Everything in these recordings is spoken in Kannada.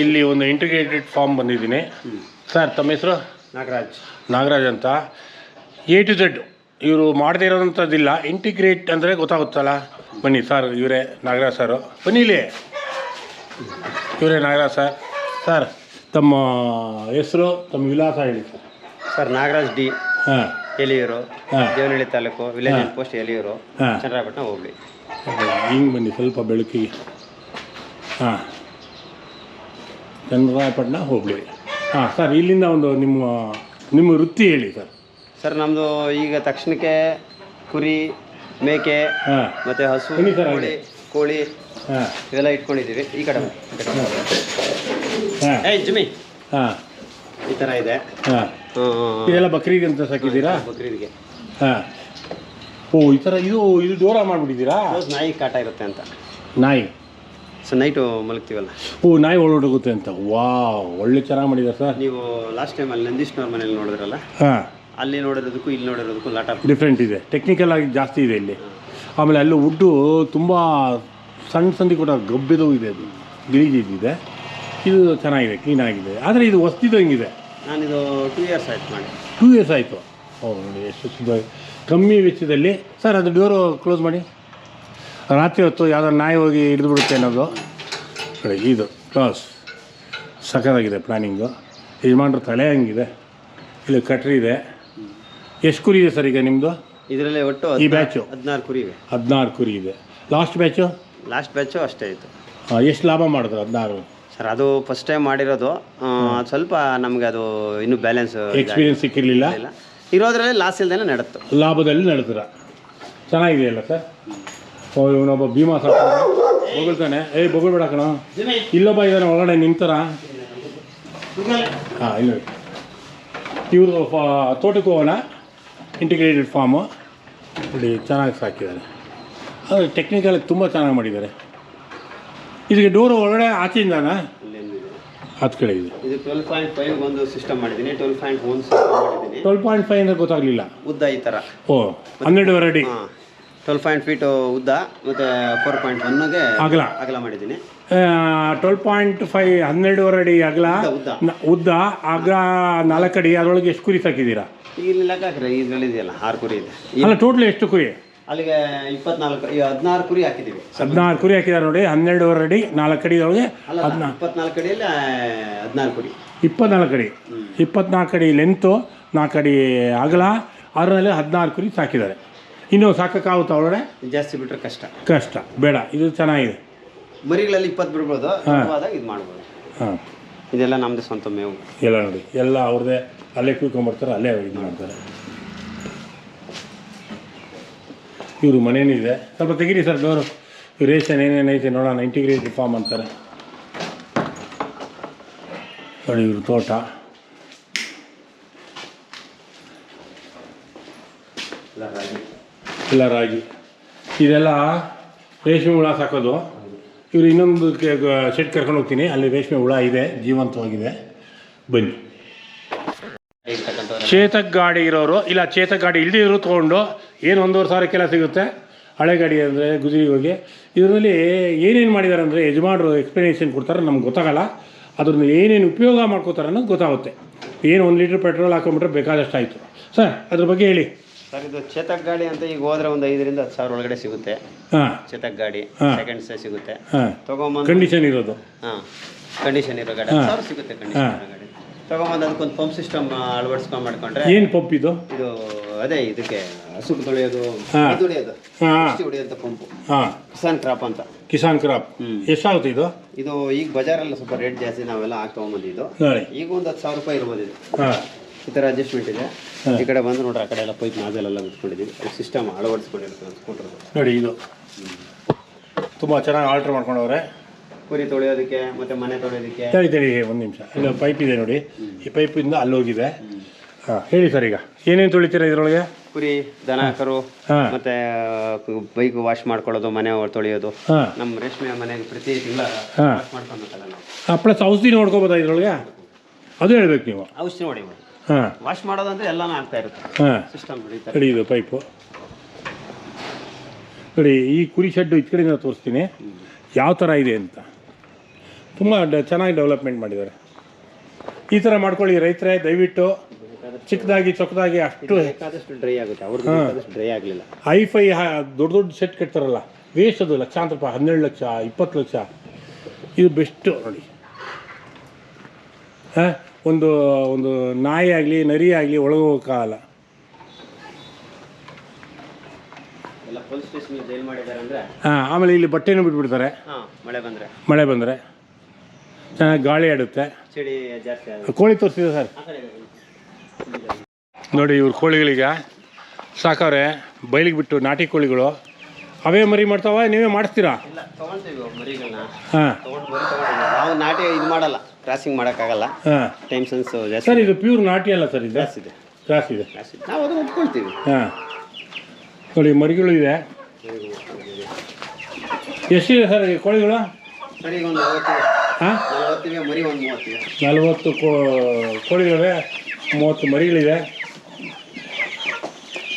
ಇಲ್ಲಿ ಒಂದು ಇಂಟಿಗ್ರೇಟೆಡ್ ಫಾರ್ಮ್ ಬಂದಿದ್ದೀನಿ. ಸರ್ ತಮ್ಮ ಹೆಸರು? ನಾಗರಾಜ್. ನಾಗರಾಜ್ ಅಂತ. ಎ ಟು ಝೆಡ್ ಇವರು ಮಾಡದೇ ಇರೋದಂಥದ್ದಿಲ್ಲ ಇಂಟಿಗ್ರೇಟ್ ಅಂದರೆ ಗೊತ್ತಾಗುತ್ತಲ್ಲ? ಬನ್ನಿ ಸರ್ ಇವರೇ ನಾಗರಾಜ್ ಸರು ಬನ್ನಿ ಇಲ್ಲಿ. ಇವರೇ ನಾಗರಾಜ್ ಸರ್ ಸರ್ ತಮ್ಮ ಹೆಸರು ತಮ್ಮ ವಿಲಾಸ ಹೇಳಿ ಸರ್ ಸರ್ ನಾಗರಾಜ್ ಡಿ. ಹಾಂ. Eliyur. Devanahalli taluk village post Eliyuru. Chandrapattana ಹೋಗ್ಲಿ. ಹಿಂಗೆ ಬನ್ನಿ ಸ್ವಲ್ಪ ಬೆಳಕಿಗೆ. ಹಾಂ. ಚನ್ನರಾಯಪಟ್ಟಣ ಹೋಬಳಿ ಹಾಂ ಸರ್ ಇಲ್ಲಿಂದ ಒಂದು ನಿಮ್ಮ ನಿಮ್ಮ ವೃತ್ತಿ ಹೇಳಿ ಸರ್. ಸರ್ ನಮ್ಮದು ಈಗ ತಕ್ಷಣಕ್ಕೆ ಕುರಿ ಮೇಕೆ ಹಾಂ. ಮತ್ತೆ ಹಸು ಬನ್ನಿ ಸರ್ ಕೋಳಿ ಕೋಳಿ ಹಾಂ. ಇವೆಲ್ಲ ಇಟ್ಕೊಂಡಿದ್ದೀವಿ. ಈ ಕಡೆ ಬನ್ನಿ, ಈ ಕಡೆ ಬನ್ನಿ. ಹಾಂ. ಏಯ್ ಹಾಂ. ಈ ಥರ ಇದೆ. ಹಾಂ. ಇದೆಲ್ಲ ಬಕ್ರೀದ್ ಅಂತ ಸಾಕಿದ್ದೀರಾ ಬಕ್ರೀದ್ಗೆ. ಹಾಂ. ಓ ಈ ಥರ ಇದು ಇದು ದೂರ ಮಾಡಿಬಿಟ್ಟಿದ್ದೀರಾ? ರೋಸ್ ನಾಯಿ ಕಾಟ ಇರುತ್ತೆ ಅಂತ. ನಾಯಿ. So night ಮಲಗ್ತೀವಲ್ಲ? ಓ ನಾಯಿ ಒಳಗೋಗುತ್ತೆ ಅಂತ. ವಾ ಒಳ್ಳೆ ಚೆನ್ನಾಗಿ ಮಾಡಿದ್ದಾರೆ ಸರ್. ನೀವು ಲಾಸ್ಟ್ ಟೈಮ್ ಅಲ್ಲಿ ನಂದೀಶ್ನವ್ರ ಮನೇಲಿ ನೋಡಿದ್ರಲ್ಲ? ಹಾಂ. ಅಲ್ಲಿ ನೋಡಿರೋದಕ್ಕೂ ಇಲ್ಲಿ ನೋಡಿರೋದಕ್ಕೂ ಲಾಟ್ ಆಫ್ ಡಿಫ್ರೆಂಟ್ ಇದೆ. ಟೆಕ್ನಿಕಲ್ ಆಗಿ ಜಾಸ್ತಿ ಇದೆ ಇಲ್ಲಿ. ಆಮೇಲೆ ಅಲ್ಲಿ ವುಡ್ಡು ತುಂಬ ಸಣ್ಣ ಸಂದಿ ಕೂಡ ಗಬ್ಬಿದು ಇದೆ ಅದು. ಗಿಳಿದಿದ್ದಿದೆ ಇದು ಚೆನ್ನಾಗಿದೆ ಕ್ಲೀನ್ ಆಗಿದೆ. ಆದರೆ ಇದು ಹೊಸ್ತಿದಂಗಿದೆ ನಾನಿದು ಟೂ ಇಯರ್ಸ್ ಆಯ್ತು ಮಾಡಿ. ಟೂ ಇಯರ್ಸ್ ಆಯಿತು. ಹೌದು ನೋಡಿ ಎಷ್ಟು ಕಮ್ಮಿ ವೆಚ್ಚದಲ್ಲಿ. ಸರ್ ಅದು ಡೋರು ಕ್ಲೋಸ್ ಮಾಡಿ. ರಾತ್ರಿ ಹೊತ್ತು ಯಾವುದೋ ನಾಯಿ ಹೋಗಿ ಹಿಡಿದು ಬಿಡುತ್ತೆ ಅನ್ನೋದು ಇದು ಕ್ಲಾಸ್ ಸಖತ್ತಾಗಿದೆ ಪ್ಲ್ಯಾನಿಂಗು ಯಜಮಾನ್ರ ತಲೆ ಹಂಗಿದೆ. ಇಲ್ಲಿ ಕಟ್ರಿ ಇದೆ. ಎಷ್ಟು ಕುರಿ ಇದೆ ಸರ್ ಈಗ ನಿಮ್ಮದು ಇದರಲ್ಲಿ ಒಟ್ಟು ಈ ಬ್ಯಾಚು ಹದಿನಾರು ಕುರಿ ಇವೆ. ಹದಿನಾರು ಕುರಿ ಇದೆ. ಲಾಸ್ಟ್ ಬ್ಯಾಚು ಲಾಸ್ಟ್ ಬ್ಯಾಚು ಅಷ್ಟೇ ಇತ್ತು. ಎಷ್ಟು ಲಾಭ ಮಾಡಿದ್ರು ಹದಿನಾರು? ಸರ್ ಅದು ಫಸ್ಟ್ ಟೈಮ್ ಮಾಡಿರೋದು. ಸ್ವಲ್ಪ ನಮಗೆ ಅದು ಇನ್ನೂ ಬ್ಯಾಲೆನ್ಸ್ ಎಕ್ಸ್ಪೀರಿಯನ್ಸ್ ಸಿಕ್ಕಿರಲಿಲ್ಲ? ಇಲ್ಲ ಇರೋದ್ರಲ್ಲಿ ಲಾಸ್ ಇಲ್ದೇನೆ ನಡೆತು. ಲಾಭದಲ್ಲಿ ನಡೆದ್ರ. ಚೆನ್ನಾಗಿದೆಯಲ್ಲ ಸರ್? ಇವನೊಬ್ಬ ಭೀಮಾ ಸಾಕ. ಬೊಗಳ್ತಾನೆ. ಏಯ್ ಬೊಗಳ್ಬೇಡ ಕಣ. ಇಲ್ಲೊಬ್ಬ ಇದ್ದಾನೆ ಒಳಗಡೆ ನಿಂತರ. ಹಾಂ ಇಲ್ಲ. ಇವರು ತೋಟಕ್ಕೆ ಹೋಗೋಣ. ಇಂಟಿಗ್ರೇಟೆಡ್ ಫಾರ್ಮು ನೋಡಿ ಚೆನ್ನಾಗಿ ಸಾಕಿದ್ದಾರೆ. ಅದು ಟೆಕ್ನಿಕಲ್ ತುಂಬ ಚೆನ್ನಾಗಿ ಮಾಡಿದ್ದಾರೆ. ಇದಕ್ಕೆ ಡೋರ್ ಒಳಗಡೆ ಆಚೆಯಿಂದಾನ? ಹತ್ತು ಕಡೆ ಇದೆ. ಇದು ಟ್ವೆಲ್ ಪಾಯಿಂಟ್ ಫೈವ್ ಒಂದು ಸಿಸ್ಟಮ್ ಮಾಡಿದ್ದೀನಿ. ಟ್ವೆಲ್ ಪಾಯಿಂಟ್ ಒನ್ ಸಿಸ್ಟಮ್ ಮಾಡಿದ್ದೀನಿ. ಟ್ವೆಲ್ ಪಾಯಿಂಟ್ ಫೈವ್ ಅಂದರೆ ಗೊತ್ತಾಗಲಿಲ್ಲ. ಉದ್ದ ಈ ಥರ ಓ ಹನ್ನೆರಡುವರೆ ವೆರೈಟಿ ಟ್ವೆಲ್ ಪಾಯಿಂಟ್ ಫೀಟ್ ಉದ್ದ ಮತ್ತು ಫೋರ್ ಪಾಯಿಂಟ್ ಒನ್ಗೆ ಅಗಲ. ಅಗಲ ಮಾಡಿದ್ದೀನಿ. ಟ್ವೆಲ್ ಪಾಯಿಂಟ್ ಫೈವ್ ಹನ್ನೆರಡುವರೆ ಅಡಿ ಅಗಲ. ಉದ್ದ, ಉದ್ದ. ಅಗಲ ನಾಲ್ಕು ಅಡಿ. ಅದರೊಳಗೆ ಎಷ್ಟು ಕುರಿ ಸಾಕಿದ್ದೀರಾ? ಇಲ್ಲಿ ಲೆಕ್ಕ ಹಾಕ್ರೆ ಇದರಲ್ಲಿದೆಯಲ್ಲ ಆರು ಕುರಿ ಇದೆ. ಅಲ್ಲ ಟೋಟಲ್ ಎಷ್ಟು ಕುರಿ? ಅಲ್ಲಿಗೆ ಇಪ್ಪತ್ನಾಲ್ಕು ಹದಿನಾರು ಕುರಿ ಹಾಕಿದ್ದೀವಿ. ಹದಿನಾರು ಕುರಿ ಹಾಕಿದ್ದಾರೆ ನೋಡಿ ಹನ್ನೆರಡುವರೆ ಅಡಿ ನಾಲ್ಕು ಅಡಿ ಒಳಗೆ ಇಪ್ಪತ್ನಾಲ್ಕು ಅಡಿಯಲ್ಲಿ ಹದಿನಾರು ಕುರಿ. ಇಪ್ಪತ್ನಾಲ್ಕು ಅಡಿ. ಇಪ್ಪತ್ನಾಲ್ಕು ಅಡಿ ಲೆಂತು ನಾಲ್ಕು ಅಡಿ ಅಗಲ ಅದರಲ್ಲಿ ಹದಿನಾರು ಕುರಿ ಸಾಕಿದ್ದಾರೆ. ಇನ್ನು ಸಾಕಾಗುತ್ತಾ ಒಳಗಡೆ ಜಾಸ್ತಿ ಬಿಟ್ಟರೆ ಕಷ್ಟ. ಕಷ್ಟ. ಬೇಡ ಇದು ಚೆನ್ನಾಗಿದೆ. ಮರಿಗಳಲ್ಲಿ ಇಪ್ಪತ್ತು ಬಿಡ್ಬೋದು ಆದಾಗ ಇದು ಮಾಡ್ಬೋದು. ಹಾಂ. ಇದೆಲ್ಲ ನಮ್ಮದು ಸ್ವಂತ ಮೇವು. ಎಲ್ಲ ನೋಡಿ ಎಲ್ಲ ಅವ್ರದ್ದೇ ಅಲ್ಲೇ ಕುಯ್ಕೊಂಡ್ಬರ್ತಾರೆ ಅಲ್ಲೇ ಇದು ಮಾಡ್ತಾರೆ. ಇವರು ಮನೇನಿದೆ ಸ್ವಲ್ಪ ತೆಗೀರಿ ಸರ್ ಡೋರು. ರೇಷನ್ ಏನೇನೈತೆ ನೋಡೋಣ ಇಂಟಿಗ್ರೇಟೆಡ್ ಫಾರ್ಮ್ ಅಂತಾರೆ. ನೋಡಿ ಇವರು ತೋಟ. ಎಲ್ಲ ರಾಗಿ ಇದೆಲ್ಲ ರೇಷ್ಮೆ ಹುಳ ಸಾಕೋದು. ಇವರು ಇನ್ನೊಂದು ಶೆಡ್ ಕರ್ಕೊಂಡು ಹೋಗ್ತೀನಿ. ಅಲ್ಲಿ ರೇಷ್ಮೆ ಹುಳ ಇದೆ, ಜೀವಂತವಾಗಿದೆ. ಬನ್ನಿ. ಚೇತಕ್ ಗಾಡಿ ಇರೋರು, ಇಲ್ಲ, ಚೇತಕ್ ಗಾಡಿ ಇಲ್ದಿದ್ರು ತೊಗೊಂಡು ಏನು ಒಂದೂವರೆ ಸಾವಿರಕ್ಕೆಲ್ಲ ಸಿಗುತ್ತೆ. ಹಳೆ ಗಾಡಿ ಅಂದರೆ ಗುಜರಿ ಹೋಗಿ. ಇದರಲ್ಲಿ ಏನೇನು ಮಾಡಿದ್ದಾರೆ ಅಂದರೆ ಯಜಮಾನರು ಎಕ್ಸ್ಪ್ಲನೇಷನ್ ಕೊಡ್ತಾರೆ, ನಮ್ಗೆ ಗೊತ್ತಾಗಲ್ಲ. ಅದ್ರನ್ನ ಏನೇನು ಉಪಯೋಗ ಮಾಡ್ಕೋತಾರೆ ಅನ್ನೋದು ಗೊತ್ತಾಗುತ್ತೆ. ಏನು ಒಂದು ಲೀಟ್ರ್ ಪೆಟ್ರೋಲ್ ಹಾಕೊಂಬಿಟ್ರೆ ಬೇಕಾದಷ್ಟು ಆಯಿತು ಸರ್, ಅದ್ರ ಬಗ್ಗೆ ಹೇಳಿ. ಸರ್ ಇದು ಚೇತಕ್ ಗಾಡಿ ಅಂತ ಈಗ ಹೋದ್ರೆ ಒಂದು ಐದರಿಂದ ಹತ್ತು ಸಾವಿರ ಒಳಗಡೆ ಸಿಗುತ್ತೆ. ಹಾಂ. ಚೇತಕ್ ಗಾಡಿ ಸೆಕೆಂಡ್ ಸೇ ಸಿಗುತ್ತೆ. ಹಾಂ. ತಗೊಂಬಂದು ಕಂಡೀಷನ್ ಇರೋದು. ಹಾಂ ಕಂಡೀಷನ್ ಇರೋ ಗಾಡಿ. ಹತ್ತು ಸಾವಿರ ಸಿಗುತ್ತೆ ಕಂಡೀಷನ್ ಹಾ. ಇರೋ ಗಾಡಿ. ತಗೊಂಬಂದು ಅದಕ್ಕೊಂದು ಪಂಪ್ ಸಿಸ್ಟಮ್ ಅಳವಡಿಸ್ಕೊಂಡ್ ಮಾಡ್ಕೊಂಡ್ರೆ ಏನು ಪಂಪ್ ಇದು? ಇದು ಅದೇ ಇದಕ್ಕೆ ಹಸು ತೊಳೆಯೋದು ಹಾ. ಇದು ಹೊಡೆಯೋದು. ಹಾಂ. ಔಷಧಿ ಹೊಡೆಯೋಂಥ ಪಂಪು ಹಾಂ. ಕಿಸಾನ್ ಕ್ರಾಪ್ ಅಂತ. ಕಿಸಾನ್ ಕ್ರಾಪ್ ಹ್ಮ್. ಎಷ್ಟಾಗುತ್ತೆ ಇದು? ಇದು ಈಗ ಬಜಾರಲ್ಲಿ ಸ್ವಲ್ಪ ರೇಟ್ ಜಾಸ್ತಿ ನಾವೆಲ್ಲ ಹಾಕಿ ತೊಗೊಂಬಂದಿದ್ದು. ನೋಡಿ. ಈಗ ಒಂದು ಹತ್ತು ಸಾವಿರ ರೂಪಾಯಿ ಇರ್ಬೋದು ಇದು. ಹಾಂ. ಈ ಥರ ಅಡ್ಜಸ್ಟ್ಮೆಂಟ್ ಇದೆ. ಈ ಕಡೆ ಬಂದು ನೋಡ್ರಿ ಆ ಕಡೆ ಎಲ್ಲ ಪೈಪ್ ನಾಜಲೆಲ್ಲ ಬಿಟ್ಕೊಂಡಿದ್ದೀವಿ ಸಿಸ್ಟಮ್ ಅಳವಡಿಸ್ಕೊಂಡಿರ್ತೀವಿ ಸ್ಕೂಟ್ರ್ ನೋಡಿ ಇದು. ತುಂಬ ಚೆನ್ನಾಗಿ ಆಲ್ಟ್ರ್ ಮಾಡ್ಕೊಂಡವ್ರೆ. ಕುರಿ ತೊಳೆಯೋದಕ್ಕೆ ಮತ್ತೆ ಮನೆ ತೊಳೆಯೋದಕ್ಕೆ. ತಳಿ ತಳಿ ಒಂದು ನಿಮಿಷ. ಇಲ್ಲ ಪೈಪ್ ಇದೆ ನೋಡಿ. ಈ ಪೈಪಿಂದ ಅಲ್ಲೋಗಿದೆ. ಹಾಂ ಹೇಳಿ ಸರ್ ಈಗ. ಏನೇನು ತೊಳಿತೀರ ಇದರೊಳಗೆ? ಕುರಿ ದನ ಕರು ಮತ್ತೆ ಬೈಕ್ ವಾಶ್ ಮಾಡ್ಕೊಳ್ಳೋದು ಮನೆ ತೊಳೆಯೋದು. ನಮ್ಮ ರೇಷ್ಮೆ ಮನೆಗೆ ಪ್ರತಿ ತಿಂಗಳ. ವಾಶ್ ನಾವು. ಪ್ಲಸ್ ಔಷಧಿ ನೋಡ್ಕೋಬೋದಾ ಇದರೊಳಗೆ? ಅದು ಹೇಳ್ಬೇಕು ನೀವು. ಔಷಧಿ ನೋಡಿ. ವಾಶ್ ಮಾಡೋದಂದ್ರೆ ಎಲ್ಲಾನು ಆಗ್ತಾ ಇರುತ್ತೆ. ಹಾಂ. ಸಿಸ್ಟಮ್ ಹಿಡಿತಾರೆ ಇದು ಪೈಪು ನೋಡಿ ಈ ಕುರಿ ಶೆಡ್ಡು ಈ ಕಡೆಯಿಂದ ತೋರಿಸ್ತೀನಿ. ಯಾವ ಥರ ಇದೆ ಅಂತ. ತುಂಬ ಚೆನ್ನಾಗಿ ಡೆವಲಪ್ಮೆಂಟ್ ಮಾಡಿದ್ದಾರೆ. ಈ ಥರ ಮಾಡ್ಕೊಳ್ಳಿ ರೈತರೇ ದಯವಿಟ್ಟು ಚಿಕ್ಕದಾಗಿ ಚೊಕ್ಕದಾಗಿ ಅಷ್ಟು ಬೇಕಾದಷ್ಟು ಡ್ರೈ ಆಗುತ್ತೆ. ಅವ್ರದ್ದು ಡ್ರೈ ಆಗಲಿಲ್ಲ. ಹೈ ಫೈ ದೊಡ್ಡ ದೊಡ್ಡ ಸೆಟ್ ಕಟ್ತಾರಲ್ಲ ವೇಸ್ಟ್ ಅದು ಲಕ್ಷಾಂತರ ರೂಪಾಯಿ ಹನ್ನೆರಡು ಲಕ್ಷ ಇಪ್ಪತ್ತು ಲಕ್ಷ. ಇದು ಬೆಸ್ಟು ನೋಡಿ. ಹಾಂ? ಒಂದು ಒಂದು ನಾಯಿ ಆಗಲಿ ನರಿ ಆಗಲಿ ಒಳಗೆ ಹೋಗೋಕ್ಕಾಗಲ್ಲ ಹಾಂ ಆಮೇಲೆ ಇಲ್ಲಿ ಬಟ್ಟೆನೂ ಬಿಟ್ಬಿಡ್ತಾರೆ. ಮಳೆ ಬಂದರೆ? ಮಳೆ ಬಂದರೆ. ಚೆನ್ನಾಗಿ ಗಾಳಿ ಆಡುತ್ತೆ. ಕೋಳಿ ತೋರಿಸಿದೆ ಸರ್. ನೋಡಿ ಇವ್ರ ಕೋಳಿಗಳೀಗ ಸಾಕವ್ರೆ ಬಯಲಿಗೆ ಬಿಟ್ಟು ನಾಟಿ ಕೋಳಿಗಳು. ಅವೇ ಮರಿ ಮಾಡ್ತಾವ ನೀವೇ ಮಾಡಿಸ್ತೀರಾ? ಹಾಂ. ನಾಟಿ ಇದು ಮಾಡಲ್ಲ. ಕ್ರಾಸಿಂಗ್ ಮಾಡೋಕ್ಕಾಗಲ್ಲ. ಹಾಂ. ಟೈಮ್ ಸೆನ್ಸ್ ಜಾಸ್ತಿ ಸರ್ ಇದು. ಪ್ಯೂರ್ ನಾಟಿ ಅಲ್ಲ ಸರ್ ಇದು? ಜಾಸ್ತಿ ಇದೆ. ಕ್ರಾಸ್ ಇದೆ. ಜಾಸ್ತಿ ಇದೆ. ನಾವು ಅದನ್ನು ಒಪ್ಕೊಳ್ತೀವಿ. ಹಾಂ. ನೋಡಿ ಮರಿಗಳು ಇದೆ. ಎಷ್ಟಿದೆ ಸರ್ ಈ ಕೋಳಿಗಳು? ಸರಿ ಈಗ ಒಂದು ಹಾಂ? ಮರಿ ಒಂದು ಮೂವತ್ತಿವೆ ನಲವತ್ತು ಕೋ ಕೋಳಿಗಳಿವೆ ಮೂವತ್ತು ಮರಿಗಳಿದೆ.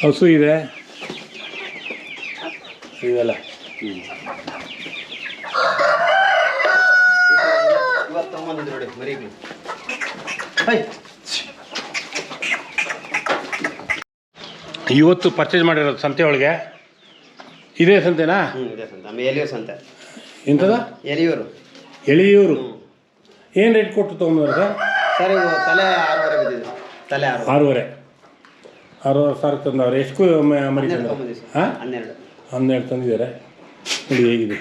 ಹಸು ಇದೆ. ಇದೆಲ್ಲ. ಇವತ್ತು ಹೈ ಇವತ್ತು ಪರ್ಚೇಸ್ ಮಾಡಿರೋದು ಸಂತೆ ಒಳಗೆ? ಇದೇ ಸಂತೆನಾ? ಹ್ಞೂ ಇದೆ ಸಂತೆ. ಆಮೇಲೆ ಎಲಿಯೂರು ಸಂತೆ. ಎಂಥದ ಎಲಿಯೂರು ಎಳೆಯೂರು ಏನು ರೇಟ್ ಕೊಟ್ಟು ತೊಗೊಂಡ್ರೆ ಸರ್? ಸರ್ ಇವು ತಲೆ ಆರೂವರೆ ಬಿದ್ದಿದೆ. ತಲೆ ಆರು. ಆರೂವರೆ. ಆರೂವರೆ ಸಾವಿರ ತಂದವ್ರೆ. ಎಷ್ಟು ಮರಿ ಹನ್ನೆರಡು ಹಾಂ? ಹನ್ನೆರಡು. ಹನ್ನೆರಡು ತಂದಿದ್ದಾರೆ. ನೋಡಿ ಹೇಗಿದೆ.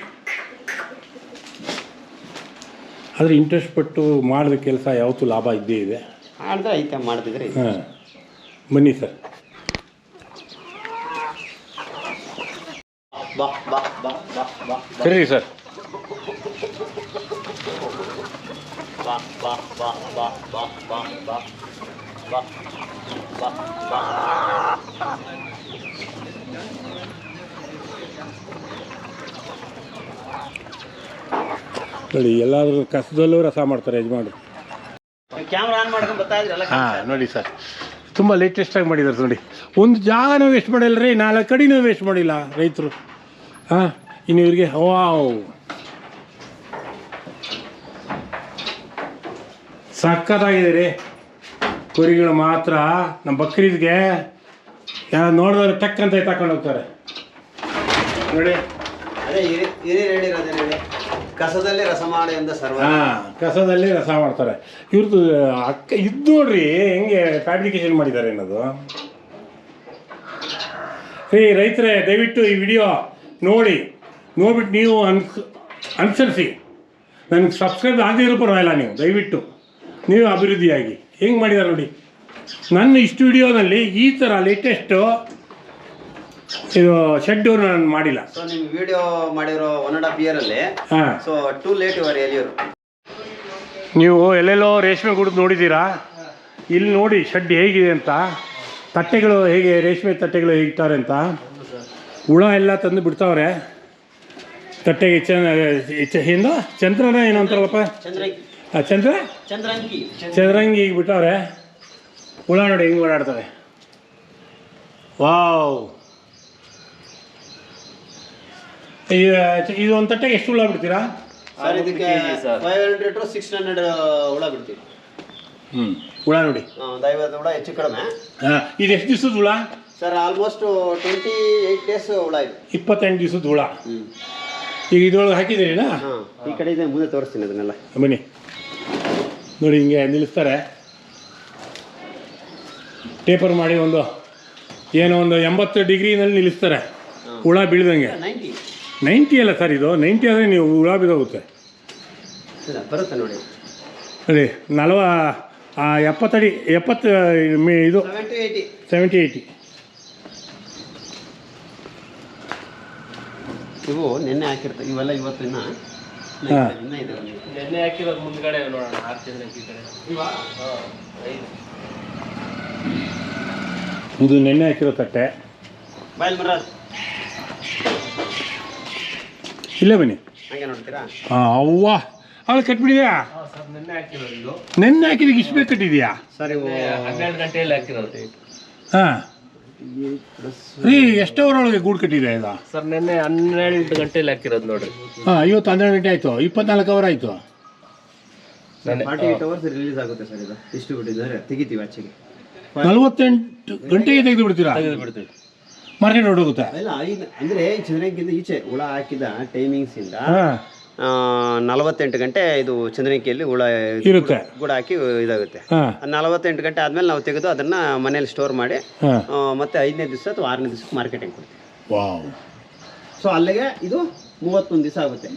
ಆದರೆ ಇಂಟ್ರೆಸ್ಟ್ ಪಟ್ಟು ಮಾಡಿದ ಕೆಲಸ ಯಾವತ್ತೂ ಲಾಭ ಇದ್ದೇ ಇದೆ ಮಾಡಿದ್ರೆ ಐತೆ ಮಾಡ್ತಿದ್ರೆ ಐತೆ. ಹಾಂ ಬನ್ನಿ ಸರ್ ಬಾ ಬಾ ಬಾ ಬಾ ಬಾ ಸರಿ ಸರ್ ಬಾ ಬಾ ಬಾ ಬಾ ಬಾ ಬಾ ಬಾ ಬಾ ಬಾ ಬಾ ನೋಡಿ ಎಲ್ಲಾದ್ರೂ ಕಸದಲ್ಲೂ ರಸ ಮಾಡ್ತಾರೆ ಯಜಮಾನ್ರು. ಹಾ ಆನ್ ಮಾಡ್ಕೊಂಡು ಬರ್ತಾ ಇದ್ರಲ್ಲ ಹಾಂ ನೋಡಿ ಸರ್. ತುಂಬ ಲೇಟೆಸ್ಟಾಗಿ ಮಾಡಿದ್ದಾರೆ ನೋಡಿ. ಒಂದು ಜಾಗನೂ ವೇಸ್ಟ್ ಮಾಡಿಲ್ಲ ರೀ ನಾಲ್ಕು ಕಡಿನೂ ವೇಸ್ಟ್ ಮಾಡಿಲ್ಲ ರೈತರು. ಹಾಂ ಇನ್ನು ಇವ್ರಿಗೆ ವಾವ್ ಸಖತ್ತಾಗಿದೆ ರೀ ಕುರಿಗಳು ಮಾತ್ರ ನಮ್ಮ ಬಕ್ರೀದ್ಗೆ ಯಾರು ನೋಡಿದ್ರೆ ಟಕ್ ಅಂತ ಹೋಗ್ತಾರೆ. ನೋಡಿ. ಕಸದಲ್ಲಿ ರಸ ಮಾಡಿ ಎಂದ ಸರ್ವ. ಕಸದಲ್ಲಿ ರಸ ಮಾಡ್ತಾರೆ. ಇವ್ರದ್ದು ಅಕ್ಕ, ಇದು ನೋಡ್ರಿ, ಹೆಂಗೆ ಫ್ಯಾಬ್ರಿಕೇಶನ್ ಮಾಡಿದ್ದಾರೆ ಅನ್ನೋದು. ರೀ ರೈತರೇ, ದಯವಿಟ್ಟು ಈ ವಿಡಿಯೋ ನೋಡಿ. ನೋಡ್ಬಿಟ್ಟು ನೀವು ಅನ್ಸ್, ಅನುಸರಿಸಿ. ನನಗೆ ಸಬ್ಸ್ಕ್ರೈಬ್ ಆಗದೇ ಇರೋ ಪರವಾಗಿಲ್ಲ ನೀವು, ದಯವಿಟ್ಟು. ನೀವು ಅಭಿವೃದ್ಧಿಯಾಗಿ. ಹೆಂಗೆ ಮಾಡಿದ್ದಾರೆ ನೋಡಿ. ನನ್ನ ಇಷ್ಟು ವಿಡಿಯೋದಲ್ಲಿ ಈ ಥರ ಲೇಟೆಸ್ಟು ಇದು ಶೆಡ್ಡು ನಾನು ಮಾಡಿಲ್ಲ. ಸೊ ನಿಮ್ ವಿಡಿಯೋ ಮಾಡಿರೋ ಒನ್ ಅಂಡ್ ಹಾಫ್ ಇಯರ್ ಅಲ್ಲಿ ಹಾಂ. So too late ever earlier ನೀವು ಎಲ್ಲೆಲ್ಲೋ ರೇಷ್ಮೆ ಗುಡ್ದು ನೋಡಿದ್ದೀರಾ? ಇಲ್ಲಿ ನೋಡಿ ಶೆಡ್ ಹೇಗಿದೆ ಅಂತ. ತಟ್ಟೆಗಳು ಹೇಗೆ ರೇಷ್ಮೆ ತಟ್ಟೆಗಳು ಹೇಗ್ತಾರೆ ಅಂತ. ಹುಳ ಎಲ್ಲ ತಂದು ಬಿಡ್ತಾವ್ರೆ. ತಟ್ಟೆಗೆ ಚಂದ ಚ- ಏನು ಚಂದ್ರನ ಏನು ಅಂತಾರಲ್ಲಪ್ಪ? ಚಂದ್ರಂಗಿ ಆ, ಚಂದ್ರ? ಚಂದ್ರಂಗಿ ಚಂದ್ರಂಗಿ ಈಗ ಬಿಟ್ಟವ್ರೆ. ಹುಳ ನೋಡಿ ಹೆಂಗೆ ಓಡಾಡ್ತಾರೆ ವಾವ್ ಈ- ಇದು ಒಂದು ತಟ್ಟೆಗೆ ಎಷ್ಟು ಹುಳ ಬಿಡ್ತೀರಾ? ಸರ್ ಇದಕ್ಕೆ five hundred to six hundred ಹುಳ ಬಿಡ್ತೀವಿ. ಹ್ಞೂ ಹುಳ ನೋಡಿ. ಒಂದು ಐವತ್ತು ಹುಳ ಹೆಚ್ಚು ಕಡಿಮೆ. ಹಾಂ ಇದು ಎಷ್ಟು ದಿವಸದ ಹುಳ? Sir almost twenty eight days ಹುಳ ಇದೆ. ಇಪ್ಪತ್ತೆಂಟು ದಿವಸದ ಹುಳ. ಈಗ ಇದ್ರೊಳಗೆ ಹಾಕಿದ್ದೀರಿನಾ? ಈ ಕಡೆ ಇದೆ ಮುಂದೆ ತೋರಿಸ್ತೀನಿ ಅದನ್ನೆಲ್ಲ. ಬನ್ನಿ. ನೋಡಿ ಹಿಂಗೆ ನಿಲ್ಲಿಸ್ತಾರೆ. ಟೇಪರ್ ಮಾಡಿ ಒಂದು ಏನೋ ಒಂದು ಎಂಬತ್ತು ಡಿಗ್ರಿನಲ್ಲಿ ನಿಲ್ಲಿಸ್ತಾರೆ. ಹುಳ ಬೀಳ್ದಂಗೆ. ನೈಂಟಿ ಅಲ್ಲ ಸರ್ ಇದು ನೈಂಟಿ ಆದರೆ ನೀವು ಹುಳ ಇಲ್ಲ ಬರುತ್ತೆ ನೋಡಿ. ನೋಡಿ ನಲ್ವ ಆ, ಎಪ್ಪತ್ತಡಿ ಎಪ್ಪತ್ತು ಮಿ- ಇದು ಸೆವೆಂಟಿ ಏಯ್ಟಿ ಸೆವೆಂಟಿ ಏಯ್ಟಿ ಇವು ನಿನ್ನೆ ಹಾಕಿರ್ತ ಇವೆಲ್ಲ ಇವತ್ತಿನ. ಎಣ್ಣೆ ಹಾಕಿರೋದು ಮುಂದ್ಗಡೆ ನೋಡೋಣ ಹಾಕ್ತಿದ್ರೆ ಈ ಕಡೆ. ಇದು ನೆನ್ನೆ ಹಾಕಿರೋ ತಟ್ಟೆ. ಬಾಯ್ ಮರ ಇಲ್ಲೇ ಬನ್ನಿ. ನೋಡ್ತೀರಾ? ಹಾಂ ಅವ್ವ. ಅವಳು ಕಟ್ಬಿಟ್ಟಿದ್ಯಾ? ಸರ್ ನಿನ್ನೆ ಹಾಕಿರೋದು. ಇದು ನೆನ್ನೆ ಹಾಕಿದಕ್ಕೆ ಇಷ್ಟು ಬೇಕು ಕಟ್ಟಿದ್ಯಾ? ಸರ್ ಹನ್ನೆರಡು ಗಂಟೆಯಲ್ಲಿ ಹಾಕಿರೋದು ಹಾಂ. ರೀ ಎಷ್ಟು ಅವರೊಳಗೆ ಗೂಡು ಕಟ್ಟಿದೆ ಇದು? ಸರ್ ನಿನ್ನೆ ಹನ್ನೆರಡು ಗಂಟೆಯಲ್ಲಿ ಹಾಕಿರೋದು ನೋಡ್ರಿ. ಹಾಂ ಇವತ್ತು ಹನ್ನೆರಡು ಗಂಟೆ ಆಯಿತು. ಇಪ್ಪತ್ನಾಲ್ಕು ಅವರ್ ಆಯಿತು. ಫಾರ್ಟಿ ಏಟ್ ಅವರ್ಸ್ ರಿಲೀಸ್ ಆಗುತ್ತೆ ಸರ್ ಇದು. ಇಷ್ಟು ಬಿಟ್ಟಿದ್ದಾರೆ ತೆಗಿತೀವಿ ಆಚೆಗೆ. ನಲ್ವತ್ತೆಂಟು ಗಂಟೆಗೆ ತೆಗೆದು ಬಿಡ್ತೀರಾ? ತೆಗೆದು ಬಿಡ್ತೀವಿ. ಮಾರ್ಕೆಟ್ ಹೊಡೋಗುತ್ತೆ ಇಲ್ಲ ಐದು ಅಂದ್ರೆ ಚಂದ್ರಕ್ಕಿಂತ ಈಚೆ ಹುಳ ಹಾಕಿದ ಟೈಮಿಂಗ್ಸ್ ಇಂದ ನಲವತ್ತೆಂಟು ಗಂಟೆ ಇದು ಚಂದ್ರನಿಕೆಯಲ್ಲಿ ಹುಳ ಇರುತ್ತೆ. ಗುಡ ಹಾಕಿ ಇದಾಗುತ್ತೆ. ನಲವತ್ತೆಂಟು ಗಂಟೆ ಆದ್ಮೇಲೆ ನಾವು ತೆಗೆದು ಅದನ್ನ ಮನೇಲಿ ಸ್ಟೋರ್ ಮಾಡಿ ಮತ್ತೆ ಐದನೇ ದಿವಸ ಅಥವಾ ಆರನೇ ದಿವಸಕ್ಕೆ ಮಾರ್ಕೆಟಿಂಗ್ ಕೊಡ್ತೀವಿ. ಸೊ ಅಲ್ಲಿಗೆ ಇದು ಮೂವತ್ತೊಂದು ದಿವಸ ಆಗುತ್ತೆ.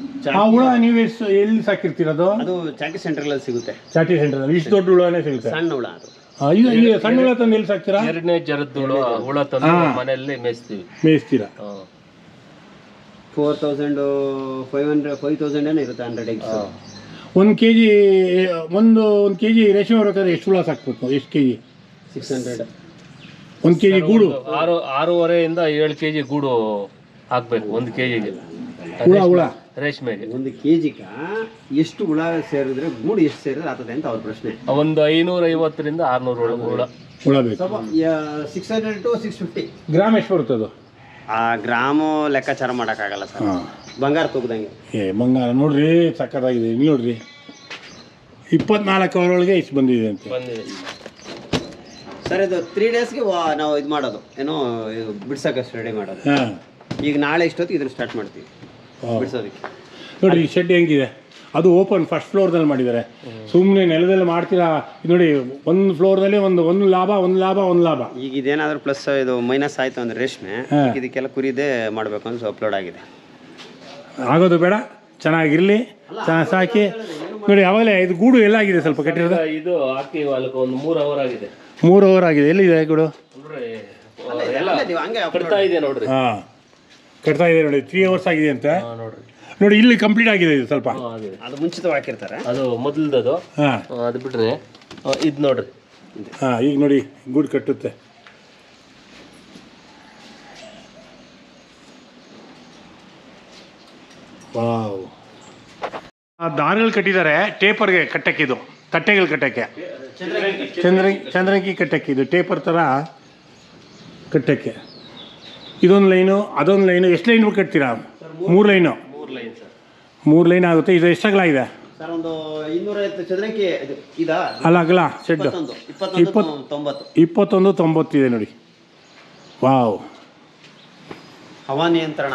ಹುಳ ನೀವು ಎಲ್ಲಿ ಸಾಕಿರ್ತೀರದು ಅದು? ಚಾಕಿ ಸೆಂಟ್ರಲ್ಲಿ ಸಿಗುತ್ತೆ. ಚಾಟಿ ಸೆಂಟರ್ ಇಷ್ಟು ದೊಡ್ಡ ಹುಳನೇ ಸಿಗುತ್ತೆ. ಸಣ್ಣ ಹುಳ ಅದು. ಈಗ ಈ ಸಣ್ಣ ಹುಳ ತಂದು ಎಲ್ಲಿ ಸಾಕ್ತೀರಾ? ಎರಡನೇ ಜರದ್ದು ಹುಳ ಹುಳ ತಂದು ಮನೆಯಲ್ಲಿ ಮೇಯಿಸ್ತೀವಿ. ಮೇಯಿಸ್ತೀರಾ. Four thousand five hundred five thousand ಏನೋ ಇರುತ್ತೆ ಹಂಡ್ರೆಡ್ ಎಗ್ಸ್ ಒಂದು ಕೆ ಜಿ ಒಂದು ಒಂದು ಕೆ ಜಿ ರೇಷ್ಮೆ ಬರ್ಬೇಕಾದ್ರೆ ಎಷ್ಟು ಹುಳ ಸಾಕ್ಬೇಕು? ಎಷ್ಟು ಕೆ ಜಿ ಸಿಕ್ಸ್ ಹಂಡ್ರೆಡ್ ಒಂದು ಕೆ ಜಿ ಗೂಡು? ಆರು ಆರೂವರೆಯಿಂದ ಏಳು ಕೆಜಿ ಗೂಡು ಹಾಕ್ಬೇಕು ಒಂದು ಕೆಜಿಗೆ. ಹುಳ ಹುಳ. ರೇಷ್ಮೆಗೆ ಒಂದು ಕೆ ಜಿಗ ಎಷ್ಟು ಹುಳ ಸೇರಿದ್ರೆ ಗೂಡು ಎಷ್ಟು ಸೇರಿದ್ರೆ ಆಗ್ತದೆ ಅಂತ ಅವ್ರ ಪ್ರಶ್ನೆ. ಒಂದು ಐನೂರ ಐವತ್ತರಿಂದ ಆರ್ನೂರು ಹುಳ ಹುಳ. ಹುಳ ಬೇಕು. Six hundred to six fifty gram ಎಷ್ಟು ಬರುತ್ತೆ ಅದು? ಆ ಗ್ರಾಮು ಲೆಕ್ಕಾಚಾರ ಮಾಡೋಕ್ಕಾಗಲ್ಲ ಸರ್. ಹಾಂ. ಬಂಗಾರ ತೂಗದಂಗೆ. ಏ ಬಂಗಾರ ನೋಡ್ರಿ ಸಕ್ಕತ್ತಾಗಿದೆ ಇಲ್ಲಿ ನೋಡ್ರಿ. ಇಪ್ಪತ್ನಾಲ್ಕು ಅವರೊಳಗೆ ಇಷ್ಟು ಬಂದಿದೆ ಅಂತ. ಬಂದಿದೆ. ಸರ್ ಇದು ತ್ರೀ ಡೇಸ್ಗೆ ನಾವು ಇದು ಮಾಡೋದು. ಏನೋ ಇದು ಬಿಡ್ಸೋಕೆ ರೆಡಿ ಮಾಡೋದು. ಹಾಂ. ಈಗ ನಾಳೆ ಇಷ್ಟೊತ್ತಿಗೆ ಇದನ್ನು ಸ್ಟಾರ್ಟ್ ಮಾಡ್ತೀವಿ. ಬಿಡ್ಸೋದಕ್ಕೆ. ನೋಡಿ ಈ ಶೆಡ್ ಹೆಂಗಿದೆ? ಅದು ಓಪನ್ ಫಸ್ಟ್ ಫ್ಲೋರ್ದಲ್ಲಿ ಮಾಡಿದ್ದಾರೆ. ಸುಮ್ಮನೆ ನೆಲದಲ್ಲಿ ಮಾಡ್ತೀರಾ? ಇದು ನೋಡಿ ಒಂದು ಫ್ಲೋರ್ದಲ್ಲಿ ಒಂದು ಒಂದು ಲಾಭ ಒಂದು ಲಾಭ ಒಂದು ಲಾಭ. ಈಗ ಇದೇನಾದರೂ ಪ್ಲಸ್ ಇದು ಮೈನಸ್ ಆಯಿತು ಅಂದರೆ ರೇಷ್ಮೆ. ಇದಕ್ಕೆಲ್ಲ ಕುರಿದೇ ಮಾಡಬೇಕು ಅಂತ ಅಪ್ಲೋಡ್ ಆಗಿದೆ. ಆಗೋದು ಬೇಡ. ಚೆನ್ನಾಗಿರಲಿ. ಚೆನ್ನಾಗಿ ಸಾಕಿ. ನೋಡಿ ಅವಾಗಲೇ ಇದು ಗೂಡು ಎಲ್ಲಾಗಿದೆ ಸ್ವಲ್ಪ ಕಟ್ಟಿರೋದು. ಇದು ಒಂದು ಮೂರು ಅವರ್ ಆಗಿದೆ. ಮೂರು ಅವರ್ ಆಗಿದೆ. ಎಲ್ಲಿದೆ ಗೂಡು? ಎಲ್ಲ ಹಂಗೆ ಕಟ್ತಾ ಇದೆ ನೋಡ್ರಿ. ಹಾಂ. ಕಟ್ತಾ ಇದೆ ನೋಡಿ ತ್ರೀ ಅವರ್ಸ್ ಆಗಿದೆ ಅಂತ. ನೋಡ್ರಿ ನೋಡಿ. ಇಲ್ಲಿ ಕಂಪ್ಲೀಟ್ ಆಗಿದೆ ಇದು ಸ್ವಲ್ಪ. ಹಾ, ಆಗಿದೆ. ಅದು ಮುಂಚಿತವಾಗಿ ಹಾಕಿರ್ತಾರೆ? ಅದು ಮೊದಲ್ದದು. ಹಾಂ. ಅದು ಬಿಟ್ರೆ ಇದು ನೋಡ್ರಿ. ಹಾಂ ಈಗ ನೋಡಿ ಗೂಡು ಕಟ್ಟುತ್ತೆ. ವಾವ್. ಆ ದಾರಗಳು ಕಟ್ಟಿದ್ದಾರೆ ಟೇಪರ್ಗೆ ಕಟ್ಟಕ್ಕೆ ಇದು ತಟ್ಟೆಗಳು ಕಟ್ಟಕ್ಕೆ. ಚಂದ್ರ ಚಂದ್ರಂಗಿ ಕಟ್ಟಕ್ಕೆ ಇದು ಟೇಪರ್ ಥರ ಕಟ್ಟಕ್ಕೆ. ಇದೊಂದು ಲೈನು ಅದೊಂದು ಲೈನು. ಎಷ್ಟು ಲೈನ್ ಕಟ್ತೀರಾ? ಮೂರು ಲೈನು? ಮೂರು ಲೈನ್ ಸರ್. ಮೂರು ಲೈನ್ ಆಗುತ್ತೆ. ಇದು ಎಷ್ಟಾಗಲ ಇದೆ? ಸರ್ ಒಂದು ಇನ್ನೂರೈವತ್ತು ಇದು ಅಲ್ಲ ಅಗಲ ಶೆಡ್ ಇಪ್ಪತ್ತೊಂದು. ಇಪ್ಪತ್ತು- ತೊಂಬತ್ತು. ಇಪ್ಪತ್ತೊಂದು ತೊಂಬತ್ತಿದೆ ನೋಡಿ. ವಾವ್. ಹವಾ ನಿಯಂತ್ರಣ.